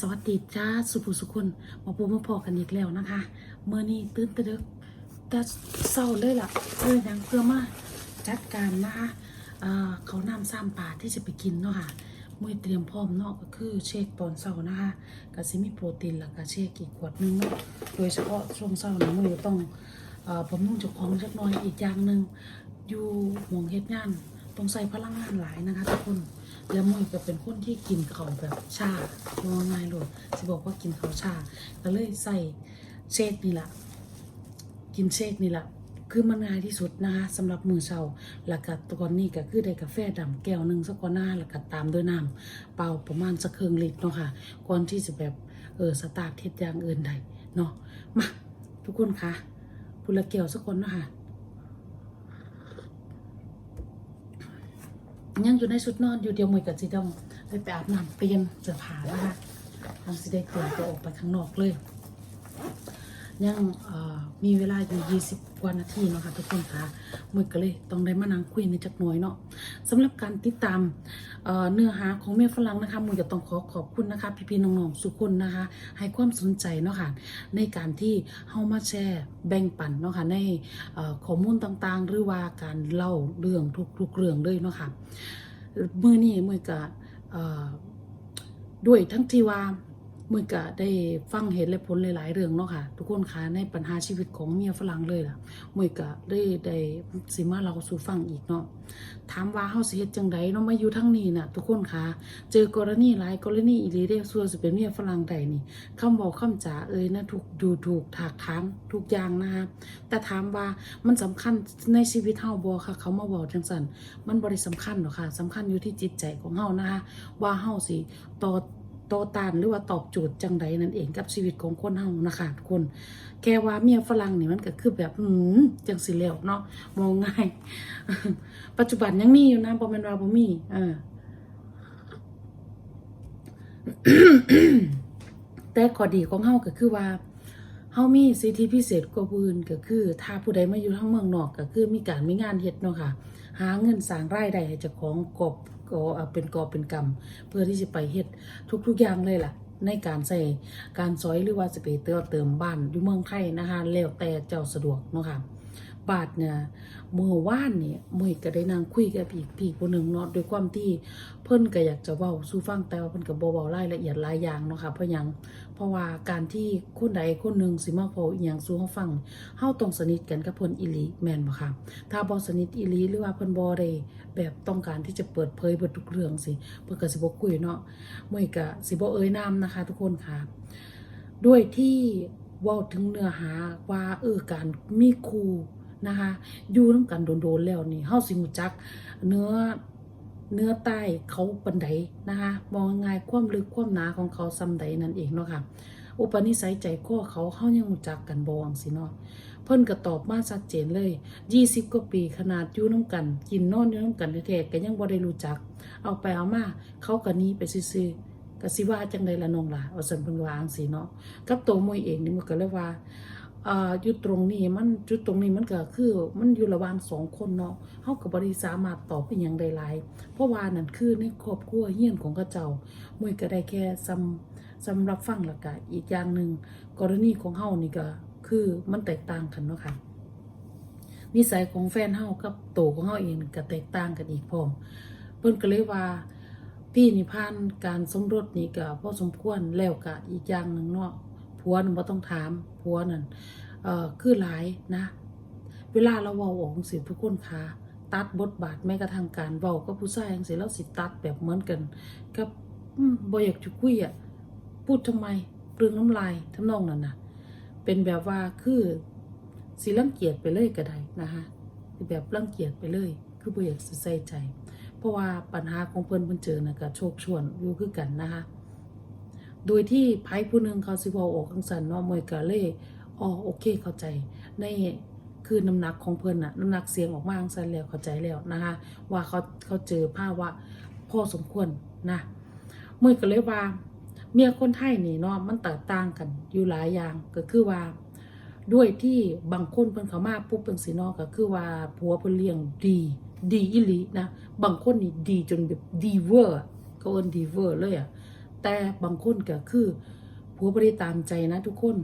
สวัสดีจ้าสุภุสุคนมาปูมาพอกันอีกแล้วนะคะเมื่อนี้ตื่นแตะดึกแต่เศร้าเลยล่ะเพื่อยังเพื่อมาจัดการนะคะเเขานำซ้ำป่าที่จะไปกินเนาะค่ะมื่อเตรียมพร้อมเนาะก็คือเชคตอนเช้านะคะก็สิมีโปรตีนแล้วก็เชคอีกขวดหนึงเนาะโดยเฉพาะช่วงเช้านี้มื่อต้องบำรุงเจ้าของจักน่อยอีกอย่างหนึ่งอยู่หมองเฮ็ดงาน ต้องใส่พลังงานหลายนะคะทุกคนแล้วมุ้ยก็เป็นคนที่กินเขาแบบชาว่าง่ายเลยสิบอกว่ากินเขาชาก็เลยใส่เชคนี่แหละกินเชคนี่แหละคือมันง่ายที่สุดนะคะสำหรับมือเชาแล้วก็ตอนนี้ก็คือได้กาแฟดำแก้วหนึ่งสักก้อนหน้าแล้วก็ตามด้วยน้ำเปล่าประมาณสักครึ่งลิตรเนาะค่ะก่อนที่จะแบบเออสตาร์ทเทศอย่างอื่นใดเนาะมาทุกคนคะพุละแก้วสักคนเนาะค่ะ ยังอยู่ในชุดนอนอยู่เดียวมือกับจีดองไปไปอาบน้ำเปลี่ยนเสื้อผ้านะคะทางสิได้เตรียมตัวออกไปข้างนอกเลยยังเอ่อ มีเวลาอยู่ 20 กว่านาทีเนาะค่ะทุกคนค่ะมือก็เลยต้องได้มานั่งคุยในจักหน่อยเนาะสำหรับการติดตามเเนื้อหาของเมียฝรั่งนะคะมือจะต้องขอขอบคุณนะคะ พี่ๆน้องๆสุกคนนะคะ ให้ความสนใจเนาะค่ะในการที่เฮามาแชร์แบ่งปันเนาะค่ะในข้อมูลต่างๆ หรือว่าการเล่าเรื่องทุกๆเรื่องเลยเนาะค่ะมือนี้มือก็ด้วยทั้งที่ว่า มือก็ได้ฟังเหตุและผลหลาย ๆ เรื่องเนาะค่ะ ทุกคนคะในปัญหาชีวิตของเมียฝรั่งเลยล่ะมือก็ได้ได้สิมาเราสู่ฟังอีกเนาะถามว่าเฮาสิเฮ็ดจังไดเนาะมาอยู่ทั้งนี้น่ะ ทุกคนคะเจอกรณีหลายกรณีอีหลีได้ส่วนสิเป็นเมียฝรั่งใดนี่คำบอกคำจาเอ่ยนะถูกดูถูกถากถางทุกอย่างนะคะแต่ถามว่ามันสำคัญในชีวิตเฮาบ่ค่ะ เขามาบอกจังซั่นมันบริสำคัญหรอกค่ะสำคัญอยู่ที่จิตใจของเฮานะคะว่าเฮาสิต่อ ต่อต้านหรือว่าตอบโจทย์จังใดนั่นเองกับชีวิตของคนเฮานะคะทุกคนแค่ว่าเมียฝรั่งนี่มันก็คือแบบหืมจังสิแล้วเนาะมองง่าย ปัจจุบันยังมีอยู่นะบ่แม่นว่าบ่มีเออแต่ข้อดีของเฮาก็คือว่าเฮามีสิทธิพิเศษกว่าอื่นก็คือ ถ้าผู้ใดมาอยู่ทั้งเมืองนอกก็คือมีการมีงานเฮ็ดเนาะค่ะ หาเงินสร้างรายได้ให้เจ้าของกบ ก็เอ่อเป็นกอเป็นกำเพื่อที่จะไปเฮ็ดทุกๆอย่างเลยล่ะ ในการใส่การซอยหรือว่าจะไปเติมเติมบ้านอยู่เมืองไทยนะคะแล้วแต่เจ้าสะดวกเนาะค่ะ บาทเนี่ยเมื่อวานเนี่ยมวยก็ได้นั่งคุยกับพี่พี่คนหนึ่งเนาะด้วยความที่เพิ่นก็อยากจะเว้าสู่ฟังแต่ว่าเพิ่นก็บ่เว้ารายละเอียดหลายอย่างเนาะค่ะเพราะหยังเพราะว่าการที่คนใดคนหนึ่งสิมาเว้าอีหยังสู่เฮาฟังเฮาต้องสนิทกันกับเพิ่นอีหลีแม่นบ่ค่ะถ้าบ่สนิทอีหลีหรือว่าเพิ่นบ่ได้แบบต้องการที่จะเปิดเผยเบิดทุกเรื่องสิเพิ่นก็สิบ่คุยเนาะมวยก็สิบ่เอ่ยนามนะคะ ทุกคนค่ะ ด้วยที่ ว้าถึงเนื้อหาว่าเออการมีครูนะคะอยู่นำกันโดนๆแล้วนี่เฮาสิรู้จัก เนื้อเนื้อใต้เขาปานใดนะคะมองง่ายความลึกความหนาของเขาซ้ำใดนั่นเองเนาะค่ะอุปนิสัยใจคอเขาเฮายังรู้จักกันบ่จังซี่เนาะเพิ่นก็ตอบมาชัดเจนเลย 20กว่าปีขนาดอยู่นํกัน กินนอนอยู่นํกันแท้ๆก็ยังบ่ได้รู้จัก เอาไปเอามาเขาก็นีไปซื่อๆ ก็สิว่าจังไดละน้องล่ะว่าซั่นเพิ่นวาจังซี่เนาะกับตัวมวยเองนี่มันก็เลยว่าอ่าอยู่ตรงนี้มันจุดตรงนี้มันก็คือมันอยู่ระหว่างสองคนเนาะเฮาก็บ่ได้สามารถตอบเป็นหยังได้หลายเพราะว่านั่นคือในครอบครัวเฮียนของเขาเจ้ามวยก็ได้แค่ซ้ำสำรับฟังแล้วก็อีกอย่างหนึ่งกรณีของเฮานี่ก็คือมันแตกต่างกันเนาะค่ะนิสัยของแฟนเฮากับโตวของเฮาเองก็แตกต่างกันอีกพร้อมเพิ่นก็เลยว่า พี่นิพานการสมรสนี่ก็พอสมควรแล้วก็อีกอย่างหนึ่งเนาะผัวนั่นบ่ต้องถามผัวนั่นเอ่อคือหลายนะ เวลาเราเว้าออกสิทุกคนคะตัดบทบาทแม้กระทั่งการเว้ากับผู้ชายจังซี่เราสิตัดแบบเหมือนกันกับอืมบ่อยากจะคุยอะพูดทำไมเปลืองน้ำลายทำนองนั้นน่ะ เป็นแบบว่าคือสิรังเกียจไปเลยก็ได้นะคะแบบรังเกียจไปเลย คือบ่อยากใส่ใจ ราะว่าปัญหาของเพิ่นเพิ่นเจอน่ะก็โชคชวนอยู่คือกันนะคะ โดยที่ไพ่ผู้หนึงเขาสิเว้าออกจังซั่นเนาะมวยก็เลยอ๋อโอเคเข้าใจ ในคือน้ำหนักของเพิ่นน่ะน้ำหนักเสียงออกมาจังซั่นแล้วเข้าใจแล้วนะคะ ว่าเขาเขาเจอภาวะพอสมควรนะมวยก็เลยว่า เมียคนไทยนี่เนาะมันแตกต่างกันอยู่หลายอย่างก็คือว่าด้วยที่บางคนเพิ่นเขามาปุ๊บเป็นสีนอกก็คือว่าผัวเพิ่นเลี้ยงดี ดีอีหลีนะบางคนนี่ดีจนแบบดีเวอร์อะเอินดีเวอร์เลยอะแต่บางคนก็คือผัวบ่ได้ตามใจนะทุกคน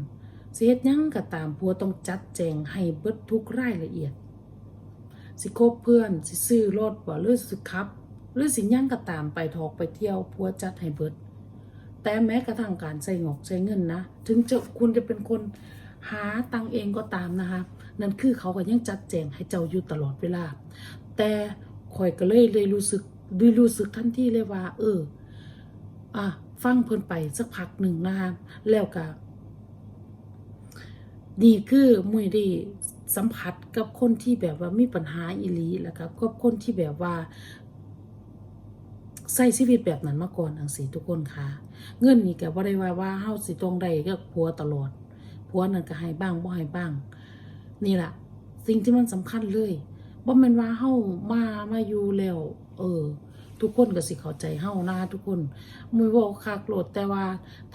สิเฮ็ดยังก็ตามผัวต้องจัดแจงให้เบิดทุกรายละเอียด สิคบเพื่อนสิซื้อรถบ่หรือสิขับ หรือสิยังก็ตามไปทอกไปเที่ยวผัวจัดให้เบิด แต่แม้กระทั่งการใช้งอกใช้เงินนะ ถึงจะคุณจะเป็นคนหาตังเองก็ตามนะคะนั่นคือเขาก็ยังจัดแจงให้เจ้าอยู่ตลอดเวลา แต่ข่อยก็เลยเลยรู้สึกดูรู้สึกทันทีเลยว่า เออ อะฟังเพิ่นไปสักพักหนึ่งนะคะแล้วก็นี่คือมุยได้สัมผัสกับคนที่แบบว่ามีปัญหาอีหลีแล้วก็กับคนที่แบบว่าใช้ชีวิตแบบนั้นมาก่อนจังซี่ทุกคนค่ะ เงินนี่ก็บ่ได้ว่าว่าเฮาสิต้องได้กับผัวตลอดผัวนั่นก็ให้บ้างบ่ให้บ้าง นี่แหละสิ่งที่มันสำคัญเลย บ่แม่นว่าเฮามามาอยู่แล้วเออ ทุกคนก็สิเข้าใจเฮานะทุกคนมือเว้าคักโลดแต่ว่า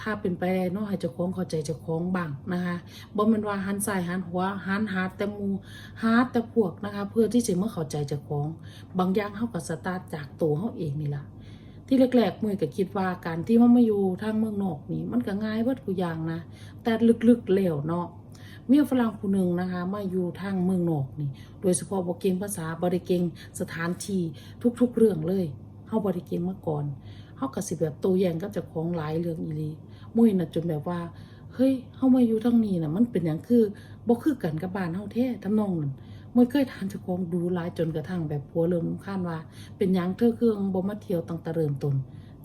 ถ้าเป็นไปได้เนาะให้เจ้าของเข้าใจเจ้าของบ้างนะคะบ่ม่นว่าหันซ้ายหันขวาหันหาแต่หมู่หาแต่พวกนะคะ เพื่อที่จะเมาเข้าใจเจ้าของ บางอย่างเฮาก็สตาร์ทจากตัวเฮาเองนี่ล่ะที่แรกๆมือก็คิดว่าการที่มันมาอยู่ทางเมืองนอกนี่มันก็ง่ายเบิดกูอย่างนะแต่ลึกๆแล้วเนาะ เมียฝรั่งผู้หนึ่งนะคะ มาอยู่ทางเมืองนอกนี่ โดยเฉพาะบ่เก่งภาษาบ่ได้เก่งสถานที่ทุก ๆ เรื่องเลยเฮาบ่ได้เก่งมาก่อนเฮาก็สิแบบโตแยงกับเจ้าของหลายเรื่องอีหลีมุ้ยน่ะจนแบบว่าเฮ้ยเฮามาอยู่ทางนี้น่ะมันเป็นหยังคือบ่คือกันกับบ้านเฮาแท้ทำนองนั้นมวยเคยทานเจ้าของดูหลายจนกระทั่งแบบผัวเริ่มรำคาญว่า เป็นหยังเธอคือบ่มาเที่ยวตั้งแต่เริ่มต้น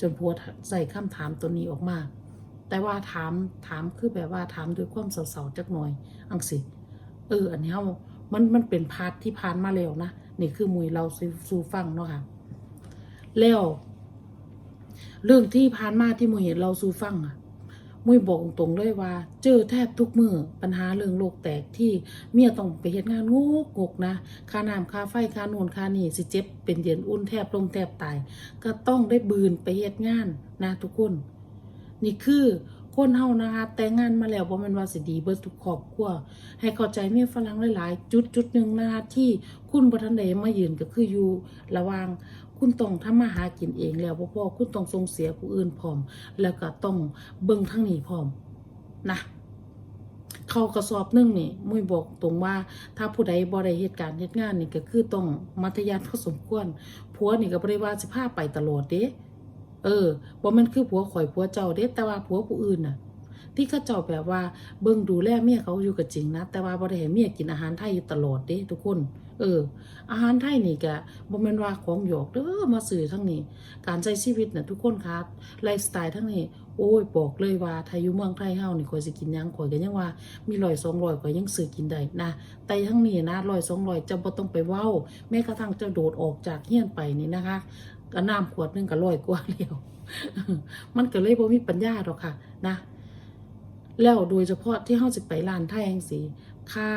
จนผัวใส่คำถามตัวนี้ออกมา แต่ว่าถามถามคือแบบว่าถามด้วยความเศร้าๆจักหน่อยอังสิเอออันนี้เฮามันมันเป็นพาร์ทที่ผ่านมาแล้วนะนี่คือมุยเราสู่ฟังเนาะค่ะแล้วเรื่องที่ผ่านมาที่มุยเห็นเราสู่ฟังอะมุยบอกตรงๆเลยว่า เจอแทบทุกมือปัญหาเรื่องโลกแตกที่เมียต้องไปเฮ็ดงานงกงกนะค่าน้ำค่าไฟค่าน่นค่านี่สิเจ็บเป็นเย็นอุ่นแทบลมแทบตาย ก็ต้องได้บืนไปเฮ็ดงานนะทุกคน นี่คือคนเฮานะคะแต่งงานมาแล้วบ่แม่นว่าสิดีเบิดทุกครอบครัวให้เข้าใจเมียฝรั่งหลายๆ จุดจุดหนึ่งนะคะที่คุณบ่ทันได้มายืนก็คืออยู่ระว่างคุณต้องทำมาหากินเองแล้วบ่พอคุณต้องส่งเสียผู้อื่นพร้อม แล้วก็ต้องเบิ่งทางนี้พร้อมนะเข้ากระสอบนึ่งนี่มุ้ยบอกตรงว่า ถ้าผู้ใดบ่ได้เหตุการณ์เหตุงานนี่ก็คือต้องมัธยัสถ์พอสมควรผัวนี่ก็บ่ได้ว่าสิพาไปตลอดเด้ เออบ่แมันคือผัวข่อยผัวเจ้าเด้แต่ว่าผัวผู้อื่นน่ะ ที่เขาเจ้าแบบว่าเบิ่งดูแลเมียเขาอยู่ก็จริงนะ แต่ว่าบ่ได้ให้เมียกินอาหารไทยอยู่ตลอดเด้ทุกคน เออ อาหารไทยนี่ก็บ่แม่นว่าของหยอกเด้อมาซื้อทั้งนี้ การใช้ชีวิตน่ะทุกคนครับไลฟ์สไตล์ทั้งนี้ โอ้ยบอกเลยว่าถ้าอยู่เมืองไทยเฮานี่ข่อยสิกินหยังข่อยก็ยังว่ามี100 200ข่อยยังซื้อกินได้นะแต่ทั้งนี้นะ100 200จะบ่ต้องไปเว้า แม้กระทั่งจะโดดออกจากเฮียนไปนี่นะคะ ก็น้ำขวดนึงก็ร้อยกว่าแล้วมันก็เลยบ่มีปัญญาดอกค่ะ นะ แล้วโดยเฉพาะที่เฮาสิไปร้านไทยจังซี่ค่า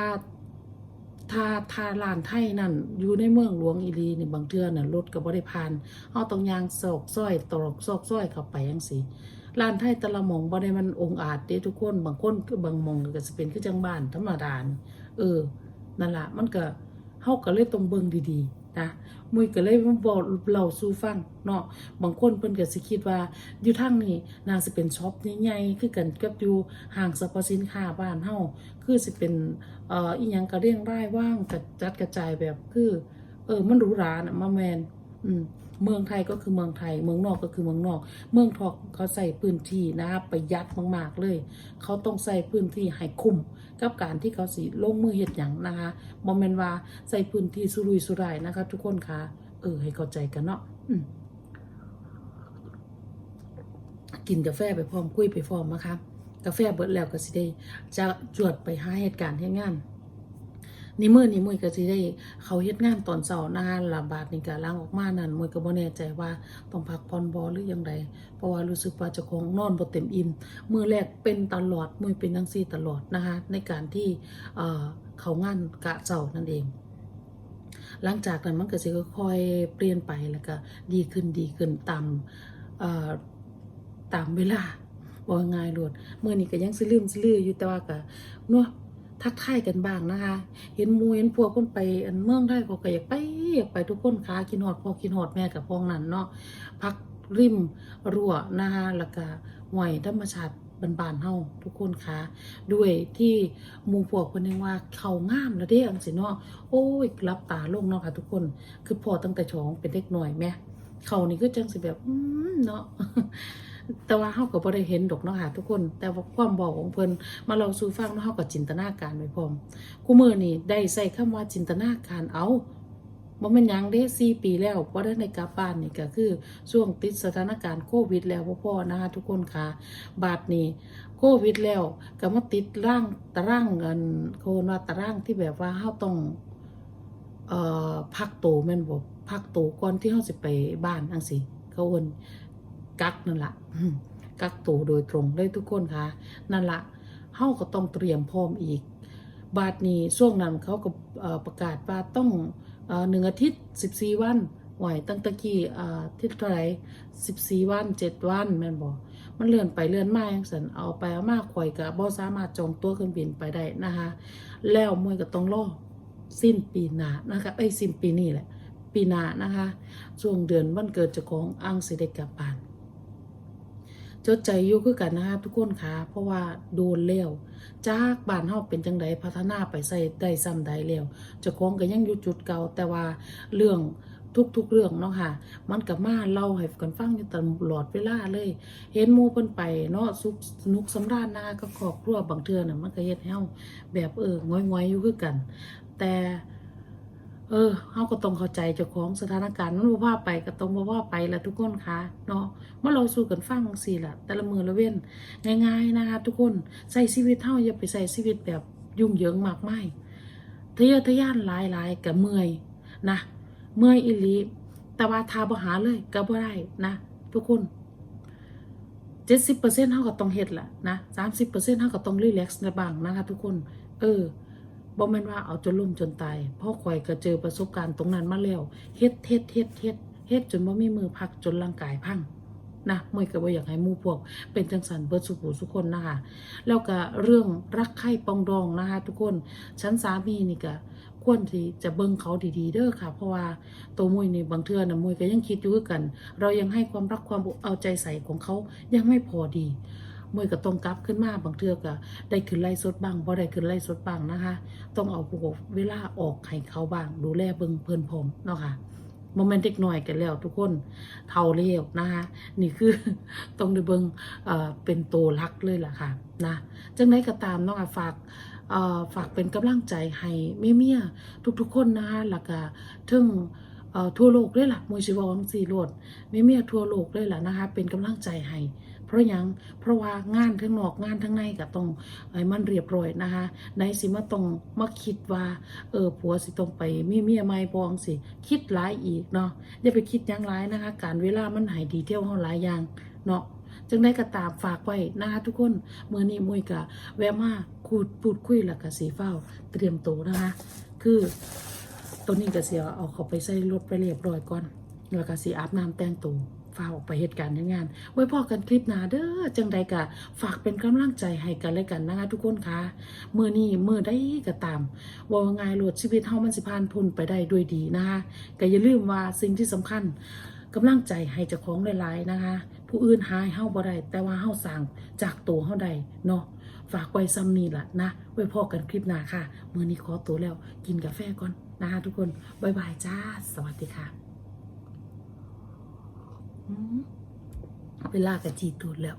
ถ้าถ้าร้านไทยนั่นอยู่ในเมืองหลวงอีหลีนี่บางเทื่อน่ะรถก็บ่ได้ผ่านเฮาต้องย่างซอกซอยตรอกซอกซอยเข้าไปจังซี่ร้านไทยต่ละหมองบ่ได้มันองอาจเด้ทุกคนบางคนคือบางมองก็สิเป็นคือจังบ้านธรรมดานเออนั่นล่ะมันก็เฮาก็เลยต้องเบิ่งดีๆ นะมุยก็เลยบอกเล่าสู่ฟังเนาะบางคนเพิ่นก็สิคิดว่าอยู่ทางนี้น่าสิเป็นช็อปใหญ่ๆคือกันกับอยู่ห้างสรรพสินค้าบ้านเฮาคือสิเป็นเอ่ออีหยังก็เรียงรายว่างกระจัดกระจายแบบคือ เออมันหรูหราน่ะมาแมนอืม เมืองไทยก็คือเมืองไทย เมืองนอกก็คือเมืองนอก เมืองทอกเขาใส่พื้นที่นะครับประหยัดมากๆเลย เขาต้องใส่พื้นที่ให้คุ้มกับการที่เขาสิลงมือเฮ็ดหยังนะคะบ่แม่นว่าใส่พื้นที่สุรุยสุร่ายนะคะ ทุกคนคะเออให้เข้าใจกันเนาะอืมกินกาแฟไปพร้อมคุยไปพร้อมนะคะกาแฟเบิดแล้วก็สิได้จะจวดไปหาเหตุการณ์เฮ็ดงาน นี่มือนี้มื้อก็สิได้เขาเฮ็ดงานตอนเช้านะคะละบาดนี่ก็ล้างออกมานั่นมือก็บ่แน่ใจว่าต้องพักผ่อนบ่หรือยังไดเพราะว่ารู้สึกว่าเจ้าของนอนบ่เต็มอิ่มมือแรกเป็นตลอดมือเป็นจังซี่ตลอดนะคะในการที่เอ่อเขางานกะเช้านั่นเองหลังจากนั้นมันก็สิค่อยๆเปลี่ยนไปแล้วก็ดีขึ้นดีขึ้นตามตามเวลาบ่ง่ายโลดเมื่อนี้ก็ยังสิลืมสลืออยู่แต่ว่าก็เนาะ ทักทายกันบ้างนะคะ เห็นมูเห็นพวกคนไปอันเมืองไทยเขาก็อยากไปอยากไปทุกคนค่ะกินฮอดพ่อกินฮอดแม่กับพ้องนั้นเนาะพักริมรั้วนะคะแล้วก็หวยธรรมชาติบานๆเฮาทุกคนคะด้วยที่มูพวกคนนึงว่าเขางามแล้วเด้อังสิเนาะโอ้ยรับตาลงเนาะค่ะทุกคนคือพอตั้งแต่ช้องเป็นเด็กหน่อยแม่เขานี่ก็จังสิแบบอืมเนาะ แต่ว่าเฮาก็บ่ได้เห็นดอกเนาะค่ะทุกคน แต่ว่าความบอกของเพิ่นมาเราสู่ฟังเนาะเฮาก็จินตนาการไว้พร้อมกูมือนี้ได้ใส่คำว่าจินตนาการเอาบ่แม่นหยังเด้4ปีแล้วบ่ได้ในกลับบ้านนี่ก็คือช่วงติดสถานการณ์โควิด แล้วบ่พอนะคะทุกคนค่ะ บาดนี้โควิดแล้วก็มาติดร่างตารางเงินโคนว่าตารางที่แบบว่าเฮาต้องเอ่อพักโตแม่นบ่พักโตก่อนที่เฮาสิไปบ้านจังซี่เขาเอิ้น กักนั่นละอืมกักตัวโดยตรงเลยทุกคนค่ะ นั่นละเฮาก็ต้องเตรียมพร้อมอีก บาทนี้ช่วงนั้นเขาก็เอ่อประกาศว่าต้องเอ่อหนึ่งอาทิตย์สิบสี่วันไหวตั้งแตะกี้เอ่อที่เท่าไหร่สิบสี่วันเจ็ดวันแม่นบอกมันเลื่อนไปเลื่อนมาอย่างสันเอาไปเอามาข่อยกับบ่สามารถจองตั๋วเครื่องบินไปได้นะคะ แล้วมวยก็ต้องรอสิ้นปีหน้านะคะไอ้ยสิ้นปีนี้แหละ ปีหน้านะคะ ช่วงเดือนวันเกิดเจ้าของอังสิได้กลับบ้าน จดใจอยู่คือกันนะคะทุกคนค่ะเพราะว่าโดนแล้วจากบ้านเฮาเป็นจังไดพัฒนาไปใส่ได้ซ้ำใดแล้วจ้าของก็ยังอยู่จุดเก่าแต่ว่าเรื่องทุกๆเรื่องเนาะค่ะ มันก็มาเล่าให้กันฟังอยู่ตลอดเวลาเลย เห็นมู่เพิ่นไปเนาะสุขสนุกสำราญนากับครอบครัวบางเทื่อน่ะมันก็เฮ็ดให้เฮาแบบเออง้อยๆอยู่คือกัน แต่ ออเฮาก็ต้องเข้าใจเจ้าของสถานการณ์มันบ่ว่าไปก็ต้องบ่ว่าไปละทุกคนค่ะเนาะเมื่อเราสู่กันฟังจังซี่ละแต่ละมือละเว้นง่าย ๆนะคะทุกคนใช้ชีวิตเฮาอย่าไปใช้ชีวิตแบบยุ่งเหยิงมากมายทะเยอทะยานหลายๆก็เมื่อยนะเมื่อยอีหลีแต่ว่าทาบ่หาเลยก็บ่ได้นะ ทุกคน70%เฮาก็ต้องเฮ็ดละนะ30%เฮาก็ต้องรีแลกซ์ในบางนะคะทุกคน เออ บ่แม่นว่าเอาจนล่มจนตายพ่อข่อยก็เจอประสบการณ์ตรงนั้นมาแล้วเฮ็ดเฮ็ดเฮ็ดเฮ็ดเฮ็ดจนบ่มีมือพักจนร่างกายพังนะมวยก็บ่อยากให้มู่พวก เป็นจังสันเบิดสุผู้สุคนนะคะแล้วก็เรื่องรักใคร่ปองดองนะคะทุกคนชั้นสามีนี่ก็ควรที่จะเบิ่งเขาดีๆเด้อค่ะ เพราะว่าตัวมวยนี่บางเทื่อน่ะมวยก็ยังคิดอยู่กัน เรายังให้ความรักความเอาใจใส่ของเขายังไม่พอดี มวยก็ต้องกลับขึ้นมาบางเทือก็ได้ขึ้นไล่สดบ้างบ่ได้ขึ้นไล่สดบ้างนะคะ ต้องเอาพวกเวลาออกให้เขาบ้าง ดูแลเบิ่งเพิ่นพร้อมเนาะค่ะโมเมนต์เด็กหน่อยกันแล้วทุกคนเท่าเลี้ยวนะคะนี่คือต้องด้เบิงเอ่อเป็นตัวรักเลยล่ะค่ะนะจังไดก็ตามเนาะค่ะฝากเอ่อฝากเป็นกำลังใจให้เมียเมียทุกๆคนนะคะแล้วก็ถึงเอ่อทั่วโลกเลยล่ะมวยสิวาจังซี่โลดเมียเมียทั่วโลกเลยล่ะนะคะเป็นกำลังใจให้ ราะยังเพราะว่างานทั้งนอกงานทั้งในก็ต้องให้มันเรียบร้อยนะคะในสิมาต้องมาคิดว่า เออผัวสิต้องไปมีเมียใหม่บองสิ คิดหลายอีกเนาะอย่าไปคิดยังหลายนะคะ การเวลามันหายดีเที่ยวเฮาหลายอย่างเนาะจึงได้กระตามฝากไว้นะคะทุกคนเมื่อนี้มุยกะแวะมาคูดพูดคุยแล้วก็สีเฝ้า เตรียมตัวนะคะ คือตัวนี้ก็เสียเอาเขาไปใส่รถไปเรียบร้อยก่อนแล้วก็สีอาบน้ำแต่งตัว ฝ้าออกไปเหตุการณ์ในงาน ไว้พอกันคลิปหนาเด้อจังใดกะ ฝากเป็นกำลังใจให้กันและกันนะคะทุกคนคะมือนี้มือได้ก็ตามว่างายโหลดชีวิตเฮามันสิผ่านพ้นไปได้ด้วยดีนะคะก็อย่าลืมว่าสิ่งที่สำคัญกำลังใจให้เจ้าของหลายๆนะคะ ผู้อื่นหายเฮาบ่ได้แต่ว่าเฮาสร้างจากตัวเฮาได้เนาะฝากไว้ซ้ำนี้ล่ะนะ ไว้พอกันคลิปหน้าค่ะ มื้อนี้ขอตัวแล้วกินกาแฟก่อนนะคะทุกคน บ๊ายบายจ้า สวัสดีค่ะ เวลากระจีตูดแล้ว